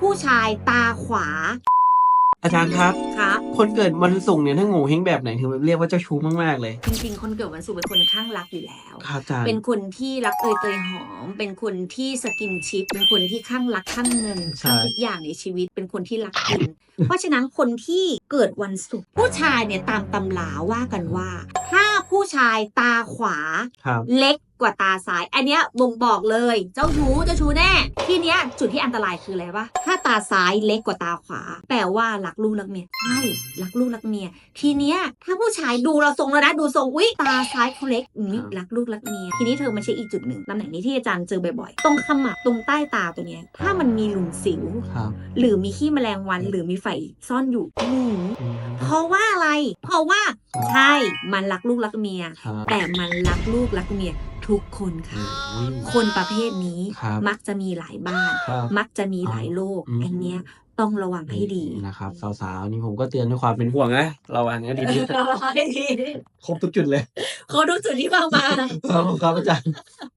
ผู้ชายตาขวา อาจารย์ครับ ครับ คนเกิดวันศุกร์เนี่ยถ้าโง่เฮงแบบไหนถึงเรียกว่าเจ้าชู้มากๆเลย จริงๆ คนเกิดวันศุกร์เป็นคนข้างรักอยู่แล้ว ครับอาจารย์เป็นคนที่รักเอยเตยหอม เป็นคนที่สกินชิป เป็นคนที่ข้างรักข้างเงินใช่ข้างทุกอย่างในชีวิต เป็นคนที่รักกิน เพราะฉะนั้นคนที่เกิดวันศุกร์ผู้ชายเนี่ยตามตำราว่ากันว่า ถ้าผู้ชายตาขวา ครับ เล็กกว่าตาซ้าย อันเนี้ยบ่งบอกเลย เจ้าชู้เจ้าชู้แน่ที่ เนี้ยจุดที่อันตรายคืออะไรวะถ้าตาซ้ายเล็กกว่าตาขวา แปลว่ารักลูกรักเมียใช่รักลูกรักเมีย ทีเนี้ยถ้าผู้ชายดูเราทรงแล้วนะดูทรงอุ๊ยตาซ้ายเขาเล็กอืมรักลูกรักเมียทีนี้เธอมาเช็คอีกจุดหนึ่งตำแหน่งนี้ที่อาจารย์เจอบ่อยๆตรงขมับตรงใต้ตาตัวเนี้ยถ้ามันมีหลุมสิว ครับหรือมีขี้แมลงวันหรือมีไฝซ่อนอยู่อืมอืมเพราะว่าอะไร เพราะว่าครับใช่มันรักลูกรักเมีย ครับ แต่มันรักลูกรักเมีย ทุกคนค่ะอุ้ยคนประเภทนี้ครับมักจะมีหลายบ้านครับมักจะมีหลายโลกอืมอันเนี้ยต้องระวังให้ดีนะครับสาวๆนี่ผมก็เตือนด้วยความเป็นห่วงนะระวังให้ดีระวังให้ดีๆครบทุกจุดเลยเขาดูจุดที่มามาขอบคุณครับอาจารย์